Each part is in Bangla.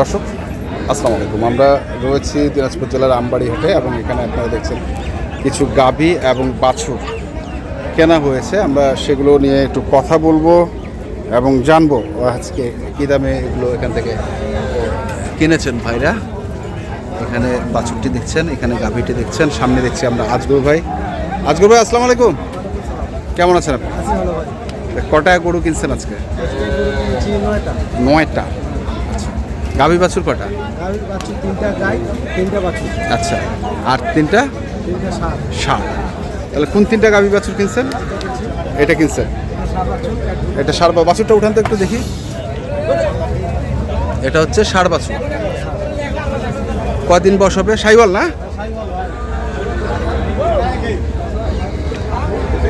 দর্শক আসসালামু আলাইকুম। আমরা রয়েছি দিনাজপুর জেলার আমবাড়ি হাটে এবং এখানে আপনারা দেখছেন কিছু গাভী এবং বাছুর কেনা হয়েছে। আমরা সেগুলো নিয়ে একটু কথা বলব এবং জানব আজকে কী দামে এগুলো এখান থেকে কিনেছেন ভাইরা। এখানে বাছুরটি দেখছেন এখানে গাভীটি দেখছেন সামনে দেখছি আমরা আজগর ভাই। আজগর ভাই আসসালামু আলাইকুম। কেমন আছেন আপনি? কটা গরু কিনছেন আজকে? নয়টা। গাভী বাছুর কটা? গাভীর বাছুর তিনটা গাই তিনটা বাছুর। আচ্ছা আর তিনটা? তিনটা সার ষাট তাহলে কোন তিনটা গাভী বাছুর কিনছেন? এটা কিনছেন? এটা সার বা- বাছুরটা উঠান তো একটু দেখি। এটা হচ্ছে ষাড় বাছুর। কদিন বস হবে? সাইওয়াল না?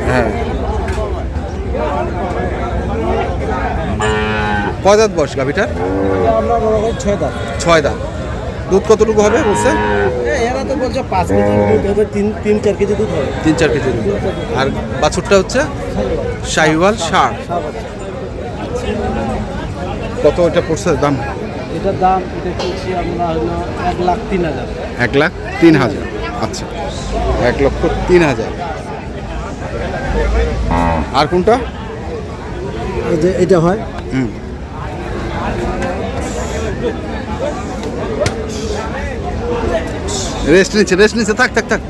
হ্যাঁ। কয় দাঁত বয়স গাভীটার আমরা ছয় দাম ছয় দাঁত। দুধ কতটুকু হবে বলছে? এরা তো বলছে পাঁচ কেজি দুধ হবে তিন তিন চার কেজি দুধ হবে। তিন চার কেজি দুধ। আর বাছুরটা হচ্ছে? শাহিওয়াল সার কত এটা পড়ছে দাম? এটার দাম এটা করছি আমরা হলো এক লাখ তিন হাজার। এক লাখ তিন হাজার। আচ্ছা এক লক্ষ তিন হাজার। আর কোনটা? যে এটা হয়। হুম। রেস্ট নিচ্ছে রেস্ট নিচ্ছে থাক থাক থাক।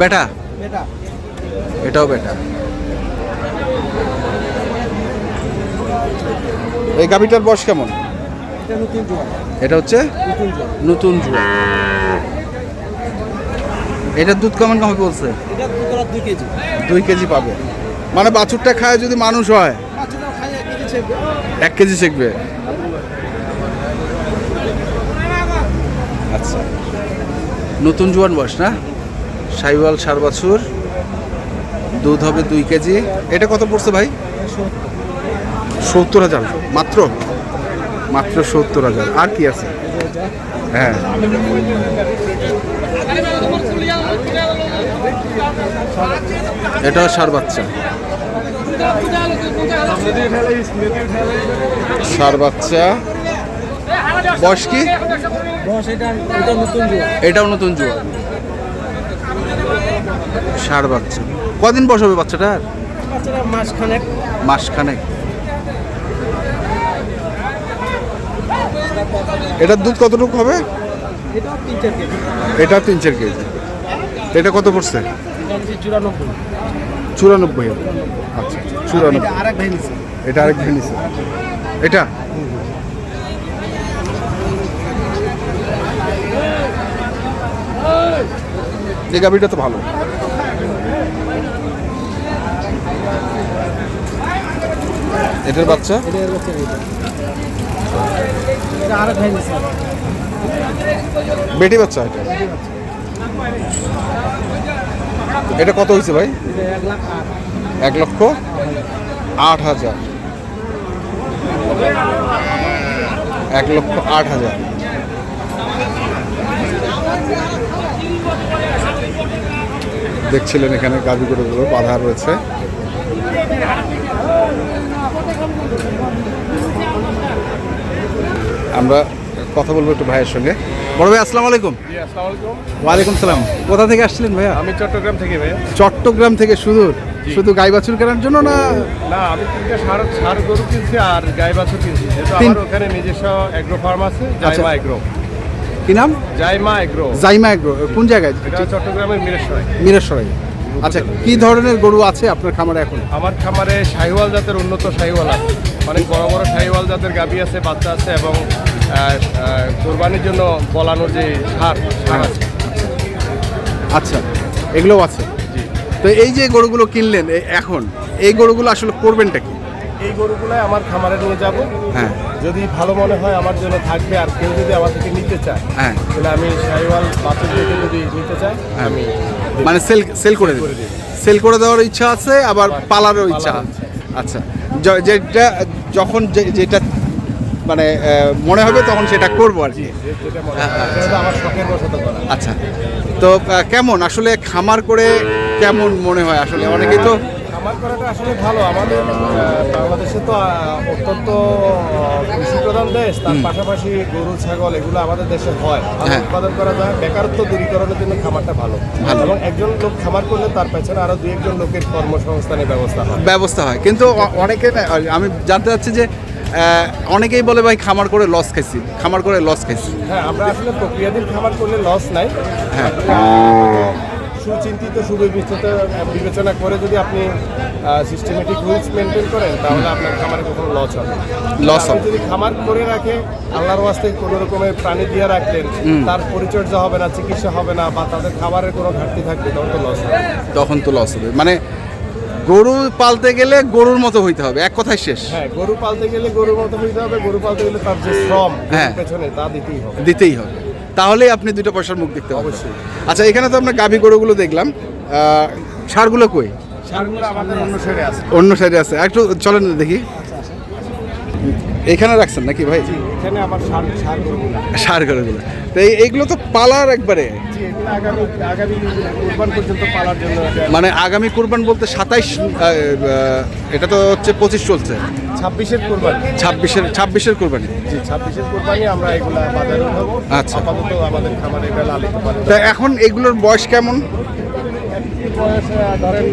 বেটা। এটাও বেটা। এই গাভিটার বয়স কেমন? এটা হচ্ছে নতুন জুয়া এটার দুধ কেমন হবে বলছে? দুই কেজি। পাবে। মানে বাছুরটা খায় যদি মানুষ হয়। এক কেজি ছেড়বে এক কেজি শিখবে আচ্ছা। নতুন জোয়ান বয়স না? সাইওয়াল সার বাছুর দুধ হবে দুই কেজি। এটা কত পড়ছে ভাই? সত্তর হাজার। মাত্র? মাত্র সত্তর হাজার। আর কি আছে? হ্যাঁ। এটা সার বাচ্চা। সার বাচ্চা। বয়স কি? এটাও নতুন জোয়ার সার বাচ্চা। কদিন বসাবে বাচ্চাটার? মাসখানেক। মাসখানেক। এটার দুধ কতটুকু হবে? এটা তিন চার কেজি। এটা কত পড়ছে? চুরানব্বই। চুরানব্বই। আচ্ছা চুরানব্বই। এটা আরেক ভেনিস। এটা? এই গাভিটা তো ভালো। এটার বাচ্চা? বেটি বাচ্চা এটা? এটা কত হয়েছে ভাই? এক লক্ষ আট হাজার। এক লক্ষ আট হাজার। দেখছিলেন এখানে গাভী গরুগুলো বাধা রয়েছে। আমরা কথা বলব একটু ভাইয়ের সঙ্গে। বড় ভাই আসসালামু আলাইকুম। আলাইকুম। ওয়ালাইকুম সালাম। কোথা থেকে আসছিলেন ভাইয়া? আমি চট্টগ্রাম থেকে ভাইয়া। চট্টগ্রাম থেকে সুদূর? শুধু গাই বাছুর কেনার জন্য না? না আমি তিনটা সার সার গরু কিনছি আর গাই বাছুর কিনছি ওখানে নিজস্ব অ্যাগ্রো ফার্ম আছে জাইমা এগ্রো কি নাম? জাইমা এগ্রো। জাইমা এগ্রো। কোন জায়গায়? চট্টগ্রামের মিরেশ্বরাই মিরেশ্বরাই আচ্ছা কি ধরনের গরু আছে আপনার খামারে এখন? আমার খামারে শাহিওয়াল জাতের উন্নত শাহিওয়াল আছে। অনেক বড় বড় শাহিওয়াল জাতের গাভী আছে বাচ্চা আছে এবং কোরবানির জন্য বলানোর যে সার সার আছে। আচ্ছা এগুলোও আছে। জি। তো এই যে গরুগুলো কিনলেন এখন এই গরুগুলো আসলে করবেনটা কি? এই গরুগুলাই আমার খামারে নিয়ে যাব। হ্যাঁ। যদি ভালো মনে হয় আমার জন্য থাকবে আর কেউ যদি আমার থেকে নিতে চায় হ্যাঁ। তাহলে আমি শাহিওয়াল বাছুর থেকে যদি নিতে চাই আমি মানে সেল সেল করে দিই। সেল করে দেওয়ার ইচ্ছা আছে আবার পালারও ইচ্ছা আছে। আচ্ছা। যেটা যখন যেটা মানে মনে হবে তখন সেটা করব আর কি। হয়। করা। আচ্ছা। তো কেমন? আসলে খামার করে কেমন মনে হয়? আসলে অনেকেই তো খামার করাটা আসলে ভালো। আমাদের বাংলাদেশে তো অত্যন্ত কৃষি প্রধান দেশ তার পাশাপাশি গরু ছাগল এগুলো আমাদের দেশে হয়। হ্যাঁ। উৎপাদন করা যায় বেকারত্ব দূরীকরণের জন্য খামারটা ভালো। ভালো। এবং একজন লোক খামার করলে তার পেছনে আরও দুই একজন লোকের কর্মসংস্থানের ব্যবস্থা হয়। ব্যবস্থা হয়। কিন্তু অনেকে আমি জানতে চাচ্ছি যে অনেকেই বলে ভাই খামার করে লস খাইছি খামার করে লস খাইছি। হ্যাঁ আমরা আসলে প্রক্রিয়াধীন খামার করলে লস নাই। হ্যাঁ। সুচিন্তিত সুবিবেচিত বিবেচনা করে যদি আপনি সিস্টেমেটিক রুলস মেনটেন করেন তাহলে আপনার খামারে কখনো লস হবে লস হবে। যদি খামার করে রাখে আল্লাহর ওয়াস্তে কোনো রকমের প্রাণী দিয়ে রাখলেন তার পরিচর্যা হবে না চিকিৎসা হবে না বা তাদের খাবারের কোনো ঘাটতি থাকবে তখন তো লস হবে। তখন তো লস হবে। মানে গরু পালতে গেলে গরুর মতো হইতে হবে এক কথায় শেষ। হ্যাঁ গরু পালতে গেলে গরুর মতো হইতে হবে গরু পালতে গেলে তার যে শ্রম হ্যাঁ। পেছনে তা দিতেই হবে। দিতেই হবে। তাহলেই আপনি দুটো পয়সার মুখ দেখতে পাবেন। আচ্ছা এখানে তো আমরা গাভী গরুগুলো দেখলাম। সারগুলো কই? অন্য সাইডে আছে। একটু চলেন দেখি। এখানে রাখছেন নাকি ভাই? এখানে আবার সার গরুগুলো। তো এই- এইগুলো তো পালার একবারে। মানে আগামী কোরবান বলতে সাতাইশ এটা তো হচ্ছে পঁচিশ চলছে। ছাব্বিশের কোরবানি। ছাব্বিশের ছাব্বিশের কোরবানি? জি ছাব্বিশের কোরবানি আমরা এগুলা বাজারে উঠাবো। আচ্ছা। আপাতত আমাদের খামারে এটা লালিত তা এখন এগুলোর বয়স কেমন? বয়স ধরেন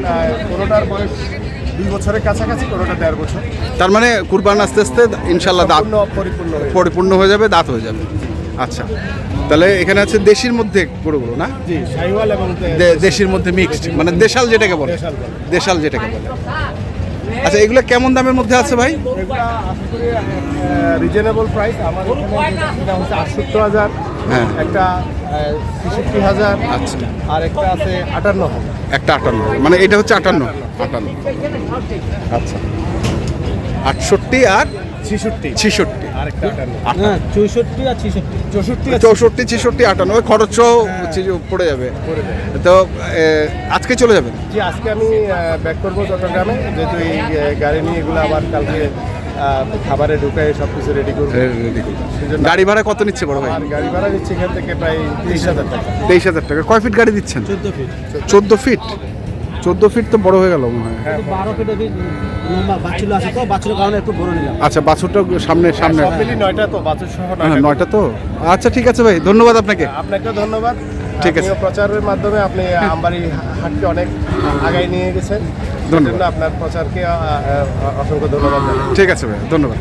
কোনোটার বয়স দুই বছরের কাছাকাছি কোনোটা দেড় বছর। তার মানে কুরবান আস্তে আস্তে ইনশাল্লাহ দাঁত পরিপূর্ণ হয়ে পরিপূর্ণ হয়ে যাবে দাঁত হয়ে যাবে। আচ্ছা। তাহলে এখানে আছে দেশির মধ্যে গরুগুলো না? জি এবং দেশির মধ্যে মিক্সড মানে দেশাল যেটাকে বলে। দেশাল যেটাকে বলে। আচ্ছা এগুলো কেমন দামের মধ্যে আছে ভাই? রিজনেবল প্রাইস আমার এটা হচ্ছে আটষট্টি হাজার হ্যাঁ। একটা ছেষট্টি হাজার আচ্ছা। আর একটা আছে আটান্ন একটা আটান্ন মানে এটা হচ্ছে আটান্ন। আটান্ন। আচ্ছা। আটষট্টি আর ছেষট্টি। ছিষট্টি। হ্যাঁ চৌষট্টি আর ছেষট্টি। চৌষট্টি চৌষট্টি ছিষট্টি আটান্ন। ওই খরচ পড়ে যাবে। তো আজকে চলে যাবেন? জি আজকে আমি ব্যাক করব চট্টগ্রামে। যেহেতু এই গাড়ি নিয়ে এগুলো আবার কালকে খাবারে ঢুকাই সব কিছু রেডি করব। সেজন্য গাড়ি ভাড়া কত নিচ্ছে বড় ভাই? গাড়ি ভাড়া নিচ্ছে এখান থেকে প্রায় তিরিশ হাজার টাকা। তেইশ হাজার টাকা। কয় ফিট গাড়ি দিচ্ছেন? চোদ্দ ফিট চোদ্দ ফিট চোদ্দ ফিট তো বড় হয়ে গেল মনে হয়। একটু বারো ফিট বাচ্চুলো আছে তো বাচ্চুলোর কারণে একটু বড় নিলাম। আচ্ছা বাছুরটা সামনে সামনে। সব মিলি নয়টা তো বাছুর সহ হ্যাঁ নয়টা তো। আচ্ছা ঠিক আছে ভাই ধন্যবাদ আপনাকে। আপনাকে ধন্যবাদ। ঠিক আছে। প্রচারের মাধ্যমে আপনি আমবাড়ি হাটকে অনেক আগায় নিয়ে গেছেন। ধন্যবাদ। আপনার প্রচারকে অসংখ্য ধন্যবাদ ঠিক আছে ভাই ধন্যবাদ।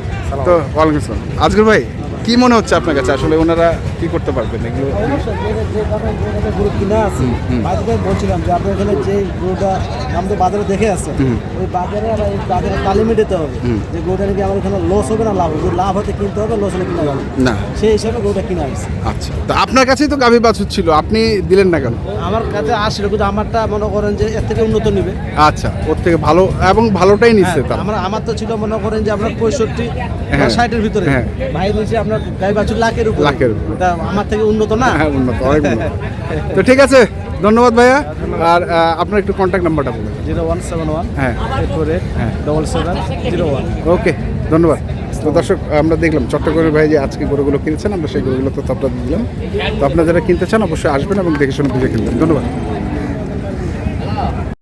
তো ওয়ালাইকুম আসসালাম। আজকের ভাই কি মনে হচ্ছে আপনার কাছে আসলে ওনারা কি করতে পারবেন এগুলো গরু কিনা আছে বলছিলাম যে আপনার এখানে যে গরুটা আমাদের বাজারে দেখে আছে ওই বাজারে আবার এই বাজারে তালিমে দিতে হবে যে গরুটা নাকি আমার এখানে লস হবে না লাভ হবে লাভ হতে কিনতে হবে লস হলে কিনা যাবে না। সেই হিসাবে গরুটা কিনা হয়েছে আচ্ছা তো আপনার কাছেই তো গাভী বাছুর ছিল আপনি দিলেন না কেন আমার কাছে আসলে কিন্তু আমারটা মনে করেন যে এর থেকে উন্নত নিবে আচ্ছা ওর থেকে ভালো এবং ভালোটাই নিচ্ছে আমার আমার তো ছিল মনে করেন যে আপনার পঁয়ষট্টি হ্যাঁ। ষাটের ভিতরে হ্যাঁ। ভাই বলছে আপনার গাই বাছুর লাখের উপর। লাখের উপরে। আমার থেকে উন্নত না? হ্যাঁ উন্নত অনেক উন্নত। তো ঠিক আছে ধন্যবাদ ভাইয়া। আর আপনার একটু কন্ট্যাক্ট নাম্বারটা বলুন। জিরো ওয়ান সেভেন ওয়ান হ্যাঁ। এইট হ্যাঁ। Double seven zero one. Okay ধন্যবাদ। তো দর্শক আমরা দেখলাম চট্টগ্রামের ভাই যে আজকে গরুগুলো কিনেছেন আমরা সেই গরুগুলো তো আপনাদের দিলাম। তো আপনারা যারা কিনতে চান অবশ্যই আসবেন এবং দেখে শুনে বুঝে কিনবেন। ধন্যবাদ।